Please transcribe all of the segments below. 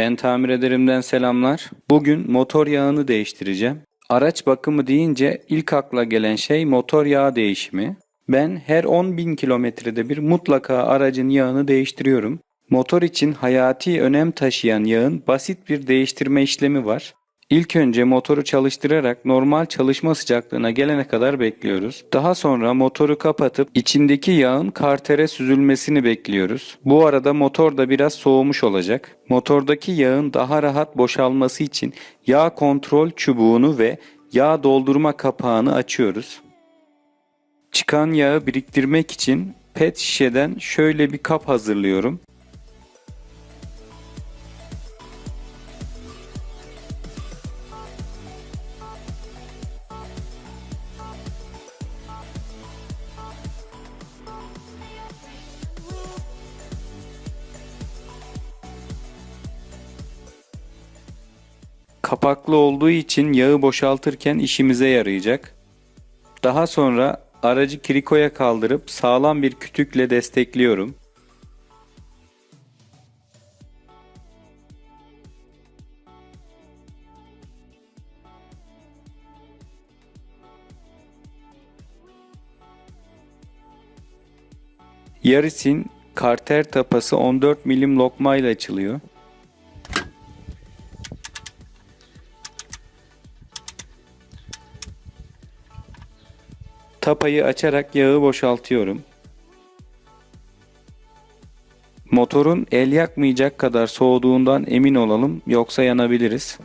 Ben tamir ederimden selamlar. Bugün motor yağını değiştireceğim. Araç bakımı deyince ilk akla gelen şey motor yağı değişimi. Ben her 10.000 kilometrede bir mutlaka aracın yağını değiştiriyorum. Motor için hayati önem taşıyan yağın basit bir değiştirme işlemi var. İlk önce motoru çalıştırarak normal çalışma sıcaklığına gelene kadar bekliyoruz. Daha sonra motoru kapatıp içindeki yağın kartere süzülmesini bekliyoruz. Bu arada motor da biraz soğumuş olacak. Motordaki yağın daha rahat boşalması için yağ kontrol çubuğunu ve yağ doldurma kapağını açıyoruz. Çıkan yağı biriktirmek için pet şişeden şöyle bir kap hazırlıyorum. Kapaklı olduğu için yağı boşaltırken işimize yarayacak. Daha sonra aracı krikoya kaldırıp sağlam bir kütükle destekliyorum. Yaris'in karter tapası 14 milim lokmayla açılıyor. Tapayı açarak yağı boşaltıyorum. Motorun el yakmayacak kadar soğuduğundan emin olalım yoksa yanabiliriz.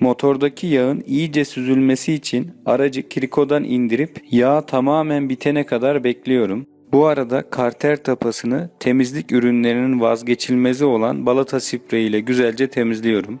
Motordaki yağın iyice süzülmesi için aracı krikodan indirip yağ tamamen bitene kadar bekliyorum. Bu arada karter tapasını temizlik ürünlerinin vazgeçilmezi olan balata spreyi ile güzelce temizliyorum.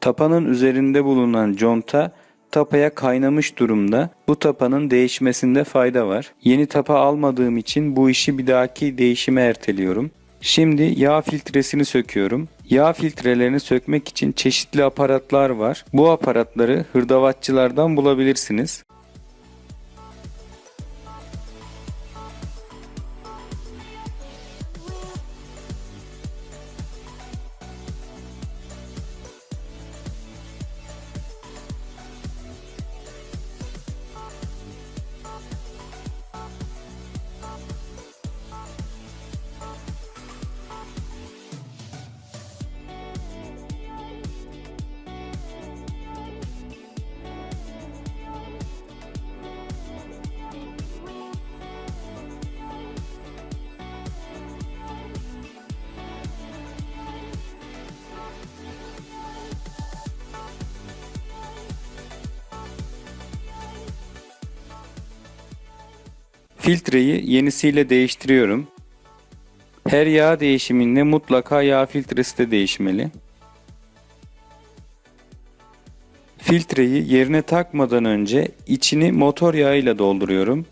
Tapanın üzerinde bulunan conta tapaya kaynamış durumda. Bu tapanın değişmesinde fayda var. Yeni tapa almadığım için bu işi bir dahaki değişime erteliyorum. Şimdi yağ filtresini söküyorum. Yağ filtrelerini sökmek için çeşitli aparatlar var. Bu aparatları hırdavatçılardan bulabilirsiniz. Filtreyi yenisiyle değiştiriyorum. Her yağ değişiminde mutlaka yağ filtresi de değişmeli. Filtreyi yerine takmadan önce içini motor yağıyla dolduruyorum.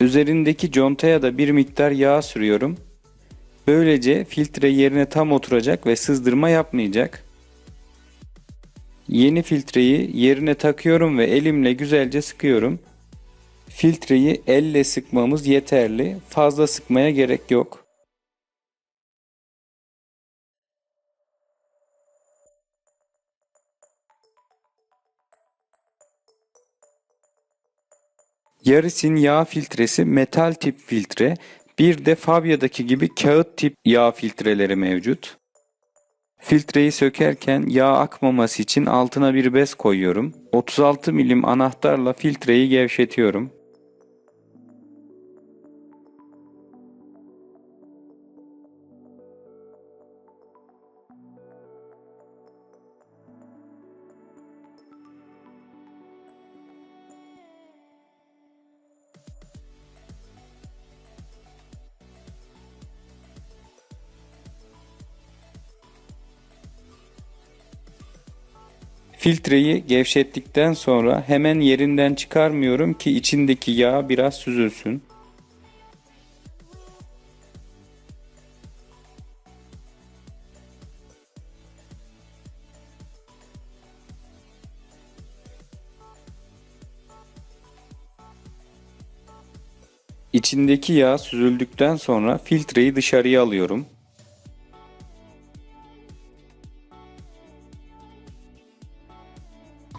Üzerindeki contaya da bir miktar yağ sürüyorum. Böylece filtre yerine tam oturacak ve sızdırma yapmayacak. Yeni filtreyi yerine takıyorum ve elimle güzelce sıkıyorum. Filtreyi elle sıkmamız yeterli. Fazla sıkmaya gerek yok. Yaris'in yağ filtresi metal tip filtre, bir de Fabia'daki gibi kağıt tip yağ filtreleri mevcut. Filtreyi sökerken yağ akmaması için altına bir bez koyuyorum. 36 milim anahtarla filtreyi gevşetiyorum. Filtreyi gevşettikten sonra hemen yerinden çıkarmıyorum ki içindeki yağ biraz süzülsün. İçindeki yağ süzüldükten sonra filtreyi dışarıya alıyorum.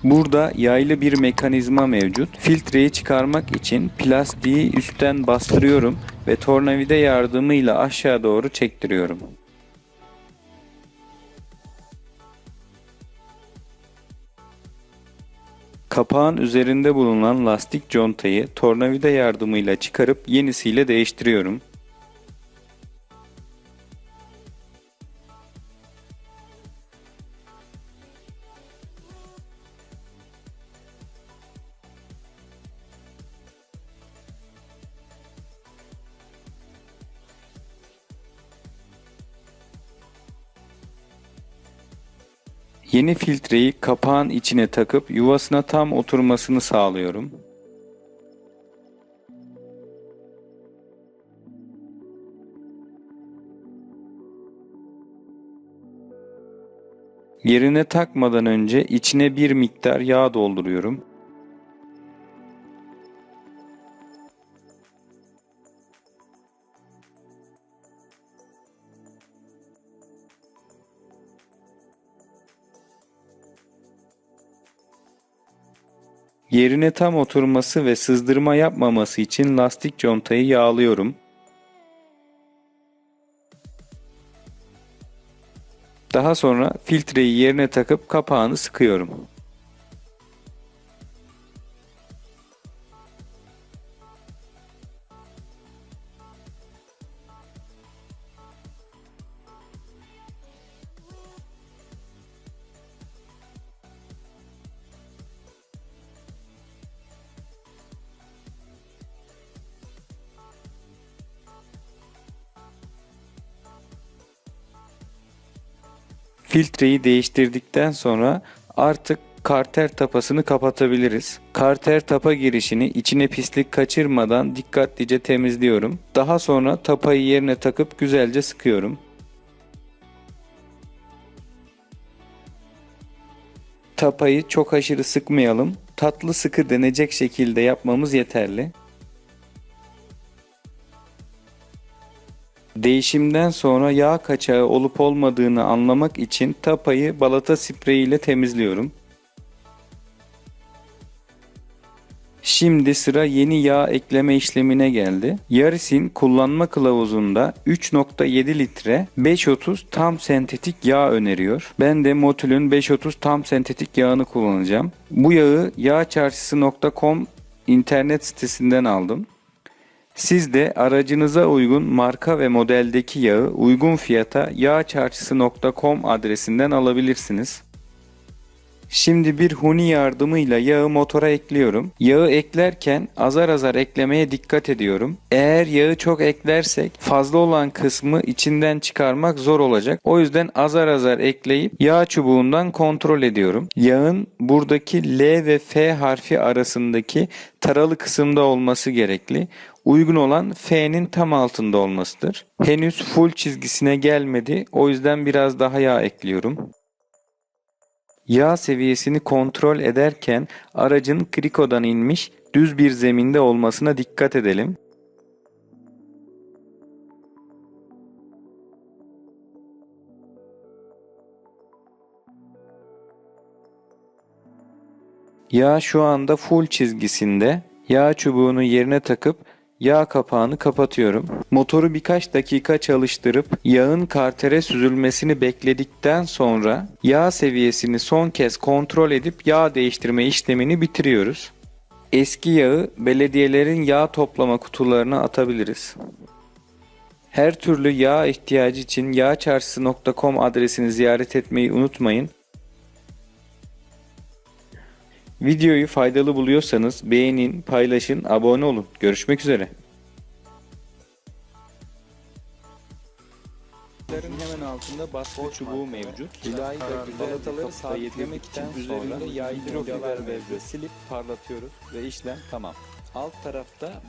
Burada yaylı bir mekanizma mevcut. Filtreyi çıkarmak için plastiği üstten bastırıyorum ve tornavida yardımıyla aşağı doğru çektiriyorum. Kapağın üzerinde bulunan lastik contayı tornavida yardımıyla çıkarıp yenisiyle değiştiriyorum. Yeni filtreyi kapağın içine takıp yuvasına tam oturmasını sağlıyorum. Yerine takmadan önce içine bir miktar yağ dolduruyorum. Yerine tam oturması ve sızdırma yapmaması için lastik contayı yağlıyorum. Daha sonra filtreyi yerine takıp kapağını sıkıyorum. Filtreyi değiştirdikten sonra artık karter tapasını kapatabiliriz. Karter tapa girişini içine pislik kaçırmadan dikkatlice temizliyorum. Daha sonra tapayı yerine takıp güzelce sıkıyorum. Tapayı çok aşırı sıkmayalım. Tatlı sıkı denecek şekilde yapmamız yeterli. Değişimden sonra yağ kaçağı olup olmadığını anlamak için tapayı balata spreyi ile temizliyorum. Şimdi sıra yeni yağ ekleme işlemine geldi. Yaris'in kullanma kılavuzunda 3.7 litre 530 tam sentetik yağ öneriyor. Ben de Motül'ün 530 tam sentetik yağını kullanacağım. Bu yağı yağçarşısı.com internet sitesinden aldım. Siz de aracınıza uygun marka ve modeldeki yağı uygun fiyata yağçarşısı.com adresinden alabilirsiniz. Şimdi bir huni yardımıyla yağı motora ekliyorum. Yağı eklerken azar azar eklemeye dikkat ediyorum. Eğer yağı çok eklersek fazla olan kısmı içinden çıkarmak zor olacak. O yüzden azar azar ekleyip yağ çubuğundan kontrol ediyorum. Yağın buradaki L ve F harfi arasındaki taralı kısımda olması gerekli. Uygun olan F'nin tam altında olmasıdır. Henüz full çizgisine gelmedi. O yüzden biraz daha yağ ekliyorum. Yağ seviyesini kontrol ederken aracın krikodan inmiş düz bir zeminde olmasına dikkat edelim. Yağ şu anda full çizgisinde. Yağ çubuğunu yerine takıp yağ kapağını kapatıyorum. Motoru birkaç dakika çalıştırıp yağın kartere süzülmesini bekledikten sonra yağ seviyesini son kez kontrol edip yağ değiştirme işlemini bitiriyoruz. Eski yağı belediyelerin yağ toplama kutularına atabiliriz. Her türlü yağ ihtiyacı için yağçarşısı.com adresini ziyaret etmeyi unutmayın. Videoyu faydalı buluyorsanız beğenin, paylaşın, abone olun. Görüşmek üzere. Hemen altında baskı çubuğu mevcut. Vidayı da güzel sabitlemek için üzerinde yaylı bezle mevcut. Silip parlatıyoruz ve işlem tamam. Alt tarafta